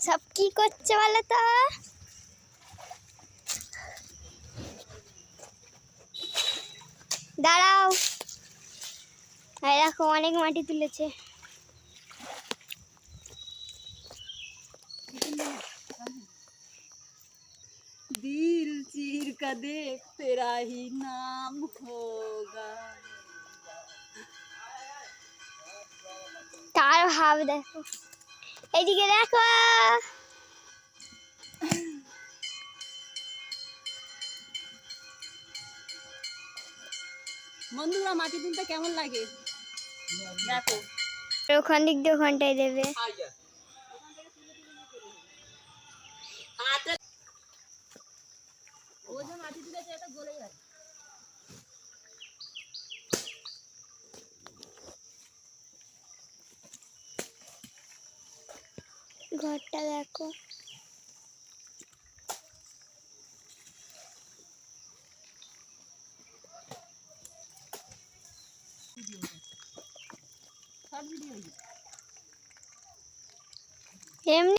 সব কি করছে বলো তো? দাঁড়াও। আর দেখো অনেক মাটি তুলেছে। দিল চির কা নাম হোগা তার ভাব দেখো। এইদিকে দেখো। বন্ধুরা মাটি তুলতে কেমন লাগে? দেখো। ওখান দিক দিয়ে ওখানটায় দেবে। ও যে মাটি তুলেছে এটা গলে ঘরটা দেখো। এমনি